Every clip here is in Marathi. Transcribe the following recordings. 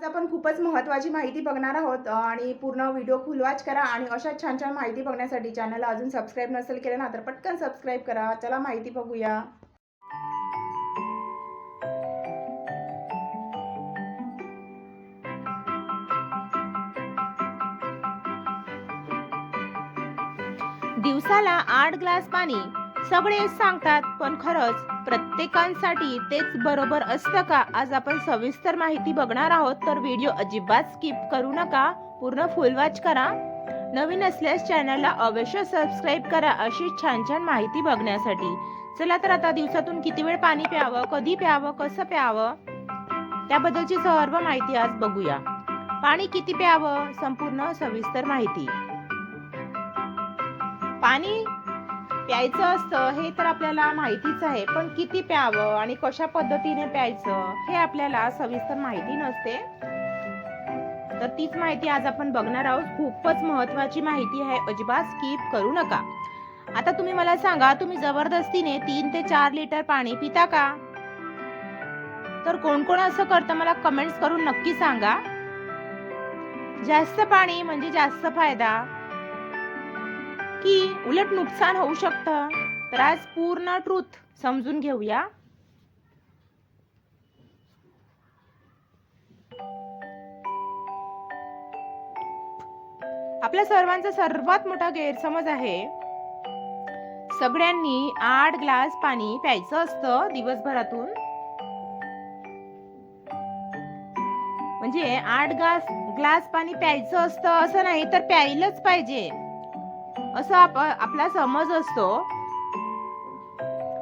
आज आपण खूपच महत्त्वाची माहिती बघणार आहोत आणि पूर्ण व्हिडिओ फुल वॉच करा आणि अशा छान छान माहिती बघण्यासाठी चॅनलला अजून सबस्क्राईब नसेल केलं ना तर पटकन सबस्क्राईब करा. चला माहिती बघूया. दिवसाला आठ ग्लास पाणी सगळे सांगतात पण खरंच प्रत्येकांसाठी तेच बरोबर असतं का? आज आपण सविस्तर माहिती बघणार आहोत तर व्हिडिओ अजिबात स्किप करू नका. पूर्ण फुल वॉच करा. नवीन असल्यास चॅनलला अवश्य सबस्क्राईब करा अशी छान छान माहिती बघण्यासाठी. चला तर आता दिवसातून किती वेळ पाणी प्यावं कधी प्यावं कसं प्यावं? त्याबद्दलची सर्व माहिती आज बघूया. पाणी किती प्यावं? संपूर्ण सविस्तर माहिती. पाणी प्यायचं असतं हे तर आपल्याला माहितीच आहे पण किती प्यावं आणि कशा पद्धतीने प्यायचं हे आपल्याला सविस्तर माहिती नसते. तर तीच माहिती आज आपण बघणार आहोत. खूपच महत्वाची माहिती आहे. अजिबात स्किप करू नका. आता तुम्ही मला सांगा तुम्ही जबरदस्तीने तीन ते चार लिटर पाणी पिता का? तर कोण कोण असं करतं मला कमेंट्स करून नक्की सांगा. जास्त पाणी म्हणजे जास्त फायदा. की उलट नुकसान होऊ शकतं. तर आज पूर्ण ट्रूथ समजून घेऊया. आपल्या सर्वांचा सर्वात मोठा गैरसमज आहे सगळ्यांनी आठ ग्लास पाणी प्यायचं असतं दिवसभरातून. म्हणजे आठ ग्लास ग्लास पाणी प्यायचं असतं असं नाही तर प्यायलंच पाहिजे. असं आप आपला समज असतो.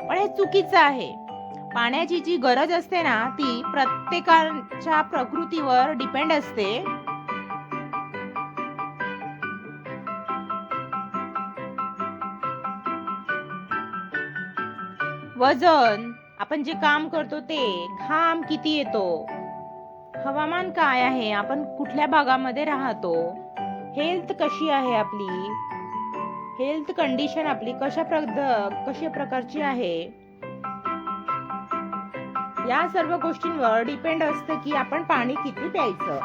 पण हे चुकीचं आहे. पाण्याची जी गरज असते ना ती प्रत्येकाच्या प्रकृतीवर डिपेंड असते. वजन आपण जे काम करतो ते घाम किती येतो? हवामान काय आहे? आपण कुठल्या भागामध्ये राहतो? हेल्थ कशी आहे आपली? हेल्थ कंडिशन आपली कशा प्रद कशा प्रकारची आहे? या सर्व गोष्टींवर डिपेंड असतं की आपण पाणी किती प्यायचं.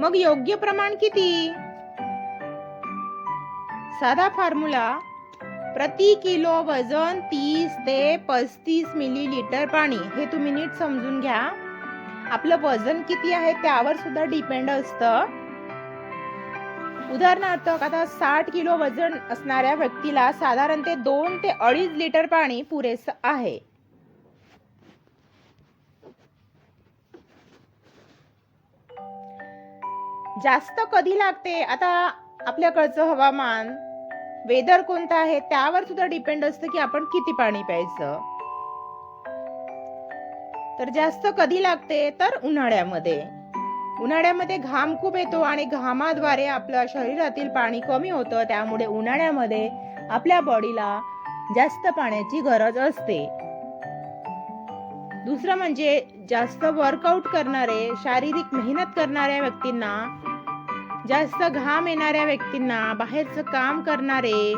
मग योग्य प्रमाण किती? साधा फॉर्म्युला प्रति किलो वजन तीस ते पस्तीस मिलीलिटर पाणी. हे तुम्ही नीट समजून घ्या. आपलं वजन किती आहे त्यावर सुद्धा डिपेंड असतं. उदाहरणार्थ आता साठ किलो वजन असणाऱ्या व्यक्तीला साधारण ते दोन ते अडीच लिटर पाणी पुरेसं आहे. जास्त कधी लागते? आता आपल्याकडचं हवामान वेदर कोणतं आहे त्यावर सुद्धा डिपेंड असतं की आपण किती पाणी प्यायचं. तर जास्त कधी लागते? तर उन्हाळ्यामध्ये. उन्हाळ्यामध्ये घाम खूप येतो आणि घामाद्वारे आपल्या शरीरातील पाणी कमी होतं. त्यामुळे उन्हाळ्यामध्ये आपल्या बॉडीला जास्त पाण्याची गरज असते. दुसरं म्हणजे जास्त वर्कआउट करणारे शारीरिक मेहनत करणाऱ्या व्यक्तींना जास्त घाम येणाऱ्या व्यक्तींना बाहेरचं काम करणारे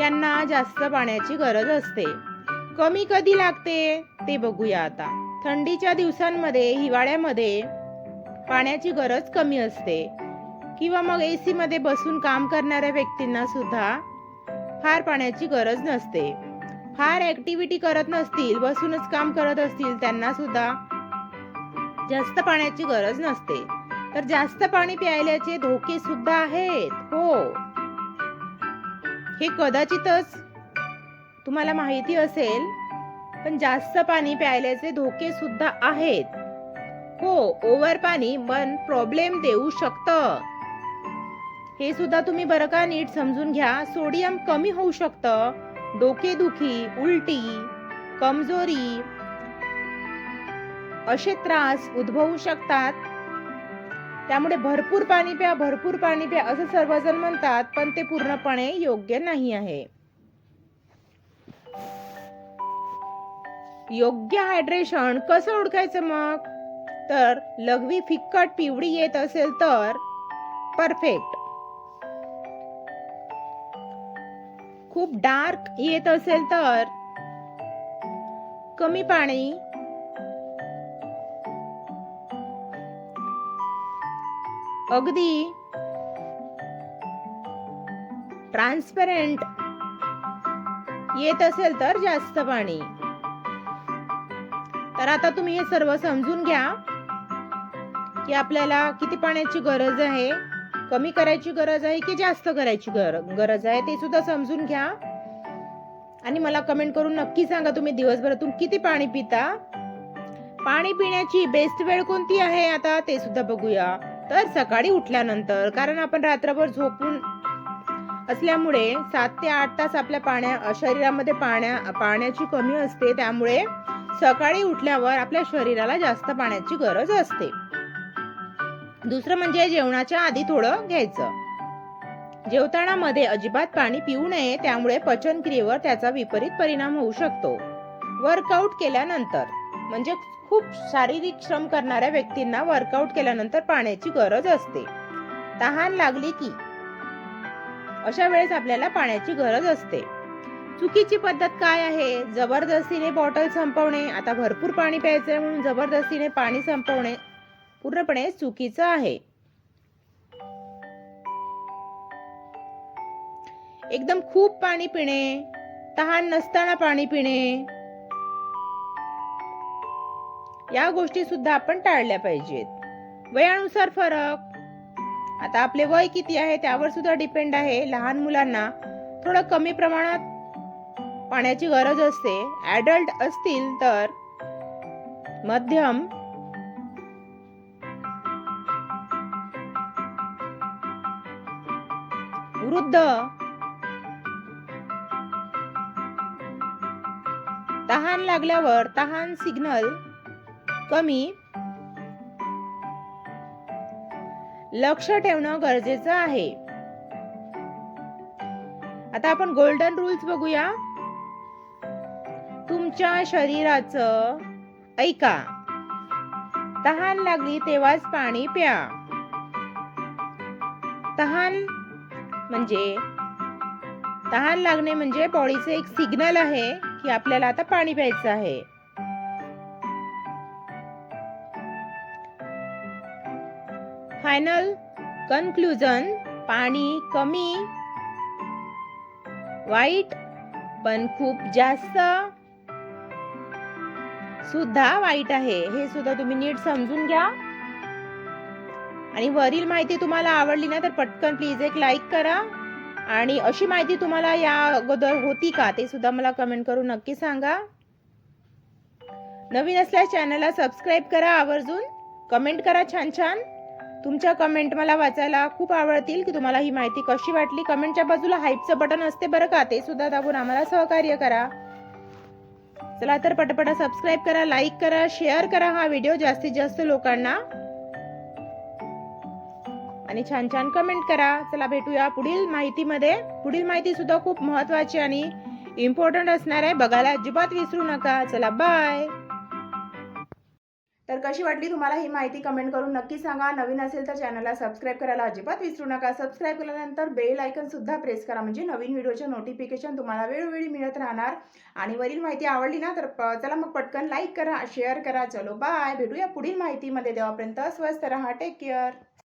यांना जास्त पाण्याची गरज असते. कमी कधी लागते? ते बघूया आता. थंडीच्या दिवसांमध्ये हिवाळ्यामध्ये पाण्याची गरज कमी असते. किंवा मग एसी मध्ये बसून काम करणाऱ्या व्यक्तींना सुद्धा फार पाण्याची गरज नसते. फार ऍक्टिव्हिटी करत नसतील बसूनच काम करत असतील त्यांना सुद्धा जास्त पाण्याची गरज नसते. तर जास्त पाणी प्यायल्याचे धोके सुद्धा आहेत हो. हे कदाचितच तुम्हाला माहिती असेल पण जास्त पाणी प्यायल्याचे धोके सुद्धा आहेत. हो ओव्हर पाणी मन प्रॉब्लेम देऊ शकतं. हे सुद्धा तुम्ही बरं का नीट समजून घ्या सोडियम कमी होऊ शकतं. डोकेदुखी उलटी कमजोरी असे त्रास उद्भवू शकतात. त्यामुळे भरपूर पाणी प्या भरपूर पाणी प्या असं सर्वजण म्हणतात पण ते पूर्णपणे योग्य नाही आहे. योग्य हायड्रेशन कसं ओळखायचं मग? तर लघवी फिक्कट पिवळी येत असेल तर परफेक्ट खूप डार्क येत असेल तर कमी पाणी अगदी. ट्रान्सपरंट येत असेल तर जास्त पाणी. तर आता तुम्ही हे सर्व समजून घ्या की आपल्याला किती पाण्याची गरज आहे कमी करायची गरज आहे की जास्त करायची गर गरज आहे ते सुद्धा समजून घ्या. आणि मला कमेंट करून नक्की सांगा तुम्ही दिवसभरातून किती पाणी पिता. पाणी पिण्याची बेस्ट वेळ कोणती आहे आता ते सुद्धा बघूया. तर सकाळी उठल्यानंतर कारण आपण रात्रभर झोपून असल्यामुळे सात ते आठ तास आपल्या पाण्या शरीरामध्ये पाण्या पाण्याची कमी असते. त्यामुळे सकाळी उठल्यावर आपल्या शरीराला जास्त पाण्याची गरज असते. दुसरं म्हणजे जेवणाच्या आधी थोडं घ्यायचं. जेवताना मध्ये अजिबात पाणी पिऊ नये त्यामुळे पचन क्रियेवर त्याचा विपरीत परिणाम होऊ शकतो. वर्कआउट केल्यानंतर. म्हणजे खूप शारीरिक श्रम करणाऱ्या व्यक्तींना वर्कआउट केल्यानंतर पाण्याची गरज असते. तहान लागली की अशा वेळेस आपल्याला पाण्याची गरज असते. चुकीची पद्धत काय आहे? जबरदस्तीने बॉटल संपवणे आता भरपूर पाणी प्यायचंय म्हणून जबरदस्तीने पाणी संपवणे पूर्णपणे चुकीचं आहे. एकदम खूप पाणी पिणे तहान नसताना पाणी पिणे या गोष्टी सुद्धा आपण टाळल्या पाहिजेत. वयानुसार फरक. आता आपले वय किती आहे त्यावर सुद्धा डिपेंड आहे. लहान मुलांना थोडं कमी प्रमाणात पाण्याची गरज असते. ऍडल्ट असतील तर मध्यम. वृद्ध. तहान लागल्यावर तहान सिग्नल कमी. लक्ष ठेवणं गरजेचं आहे. आता आपण गोल्डन रूल्स बघूया. तुमच्या शरीराचं ऐका. तहान लागली तेव्हाच पाणी प्या. तहान म्हणजे तहान लागणे म्हणजे बॉडीचं एक सिग्नल आहे की आपल्याला आता पाणी प्यायचं आहे. Final conclusion. पाणी कमी. वाईट पण खूप जास्त. सुद्धा वाईट आहे. हे सुद्धा तुम्ही नीट समजून घ्या. आणि वरील माहिती तुम्हाला आवडली ना तर पटकन प्लीज एक लाईक करा. आणि अशी माहिती तुम्हाला या अगोदर होती का ते सुद्धा मला कमेंट करून नक्की सांगा. नवीन असल्यास चॅनलला सबस्क्राईब करा आवर्जून. कमेंट करा छान छान तुमच्या कमेंट मला वाचायला खूप आवडतील की तुम्हाला ही माहिती कशी वाटली? कमेंटच्या बाजूला हाईपचं बटन असते बरं का? ते सुद्धा दाबून आम्हाला सहकार्य करा. चला तर पटापटा सबस्क्राईब करा लाईक करा शेअर करा हा व्हिडिओ जास्तीत जास्त लोकांना. आणि छान छान कमेंट करा. चला भेटूया पुढील माहितीमध्ये. पुढील माहिती सुद्धा खूप महत्वाची आणि इम्पॉर्टंट असणार आहे. बघायला अजिबात विसरू नका. चला बाय तर कशी वाटली तुम्हाला ही माहिती कमेंट करून नक्की सांगा. नवीन असेल तर चॅनलला सबस्क्राईब करायला अजिबात विसरू नका. सबस्क्राईब केल्यानंतर बेल आयकनसुद्धा प्रेस करा. म्हणजे नवीन व्हिडिओचे नोटिफिकेशन तुम्हाला वेळोवेळी मिळत राहणार. आणि वरील माहिती आवडली ना तर प- चला मग पटकन लाईक करा शेअर करा. चलो बाय भेटूया पुढील माहितीमध्ये. देवापर्यंत स्वस्त राहा. Take care